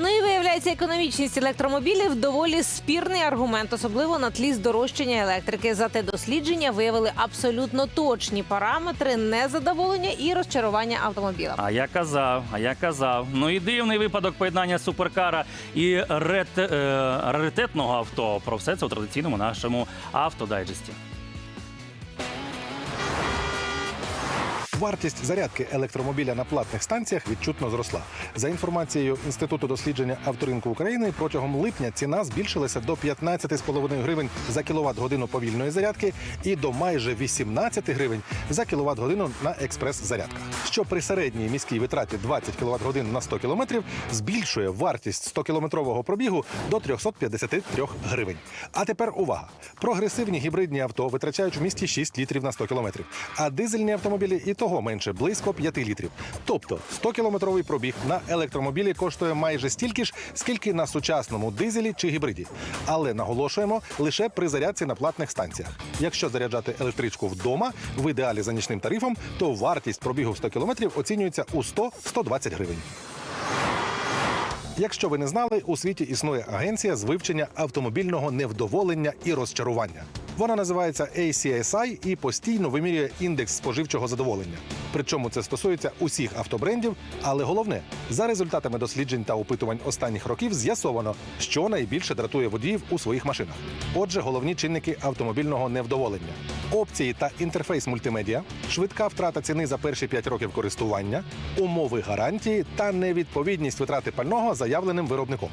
Ну і виявляється, економічність електромобілів доволі спірний аргумент, особливо на тлі здорожчання електрики. Зате дослідження виявили абсолютно точні параметри незадоволення і розчарування автомобіла. А я казав, а я казав. Ну і дивний випадок поєднання суперкара і е, раритетного авто. Про все це у традиційному нашому автодайджесті. Вартість зарядки електромобіля на платних станціях відчутно зросла. За інформацією Інституту дослідження авторинку України, протягом липня ціна збільшилася до 15,5 гривень за кіловат годину повільної зарядки і до майже 18 гривень за кіловат годину на експрес-зарядках. Що при середній міській витраті 20 кіловат годин на 100 кілометрів збільшує вартість 100-кілометрового пробігу до 353 гривень. А тепер увага! Прогресивні гібридні авто витрачають в місті 6 літрів на 100 кілометрів, а дизельні автомобілі і того менше близько 5 літрів. Тобто 100-кілометровий пробіг на електромобілі коштує майже стільки ж, скільки на сучасному дизелі чи гібриді. Але наголошуємо лише при зарядці на платних станціях. Якщо заряджати електричку вдома, в ідеалі за нічним тарифом, то вартість пробігу в 100 кілометрів оцінюється у 100-120 гривень. Якщо ви не знали, у світі існує агенція з вивчення автомобільного невдоволення і розчарування. Вона називається ACSI і постійно вимірює індекс споживчого задоволення. Причому це стосується усіх автобрендів, але головне, за результатами досліджень та опитувань останніх років з'ясовано, що найбільше дратує водіїв у своїх машинах. Отже, головні чинники автомобільного невдоволення: опції та інтерфейс мультимедіа, швидка втрата ціни за перші 5 років користування, умови гарантії та невідповідність витрати пального заявленим виробником.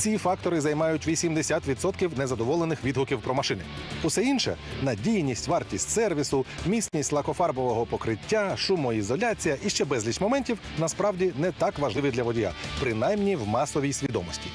Ці фактори займають 80% незадоволених відгуків про машини. Усе інше надійність, вартість сервісу, міцність лакофарбового покриття, шумоізоляція і ще безліч моментів насправді не так важливі для водія, принаймні в масовій свідомості.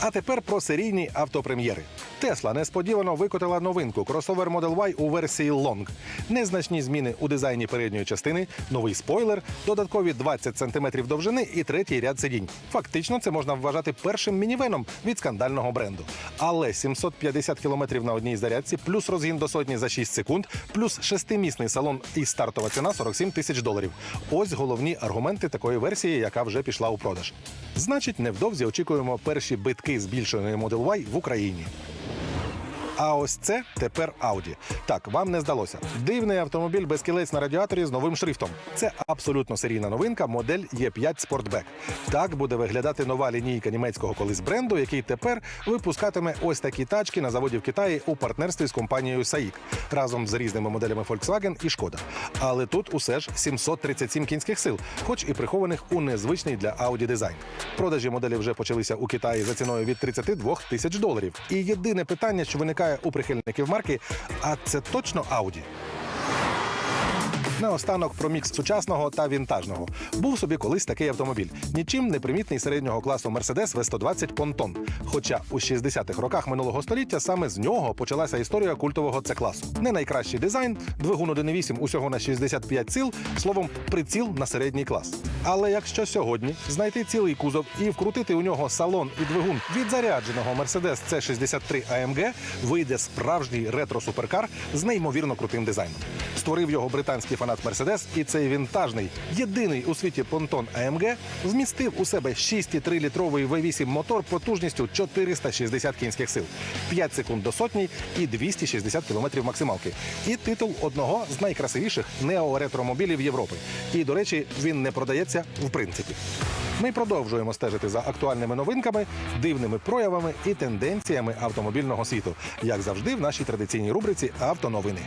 А тепер про серійні автопрем'єри. Тесла несподівано викотила новинку кросовер Model Y у версії Long. Незначні зміни у дизайні передньої частини, новий спойлер, додаткові 20 см довжини і третій ряд сидінь. Фактично, це можна вважати першим мінівеном від скандального бренду. Але 750 км на одній зарядці, плюс розгін до сотні за 6 секунд, плюс шестимісний салон і стартова ціна 47 тисяч доларів. Ось головні аргументи такої версії, яка вже пішла у продаж. Значить, невдовзі очікуємо перші битки збільшеної Model Y в Україні. А ось це тепер Audi. Так, вам не здалося. Дивний автомобіль без кілець на радіаторі з новим шрифтом. Це абсолютно серійна новинка, модель E5 Sportback. Так буде виглядати нова лінійка німецького колись бренду, який тепер випускатиме ось такі тачки на заводі в Китаї у партнерстві з компанією SAIC разом з різними моделями Volkswagen і Шкода. Але тут усе ж 737 кінських сил, хоч і прихованих у незвичний для Audi дизайн. Продажі моделі вже почалися у Китаї за ціною від 32 тисяч доларів. І єдине питання, що виникає у прихильників марки, а це точно Audi? Наостанок про мікс сучасного та вінтажного. Був собі колись такий автомобіль. Нічим не примітний середнього класу Mercedes V120 Ponton. Хоча у 60-х роках минулого століття саме з нього почалася історія культового C-класу. Не найкращий дизайн, двигун 1.8 усього на 65 сил, словом, приціл на середній клас. Але якщо сьогодні знайти цілий кузов і вкрутити у нього салон і двигун від зарядженого Mercedes C63 AMG, вийде справжній ретро-суперкар з неймовірно крутим дизайном. Створив його британський фанат Mercedes, і цей вінтажний, єдиний у світі понтон AMG вмістив у себе 6,3-літровий V8 мотор потужністю 460 кінських сил, 5 секунд до сотні і 260 кілометрів максималки. І титул одного з найкрасивіших неоретромобілів Європи. І, до речі, він не продається в принципі. Ми продовжуємо стежити за актуальними новинками, дивними проявами і тенденціями автомобільного світу, як завжди, в нашій традиційній рубриці Автоновини.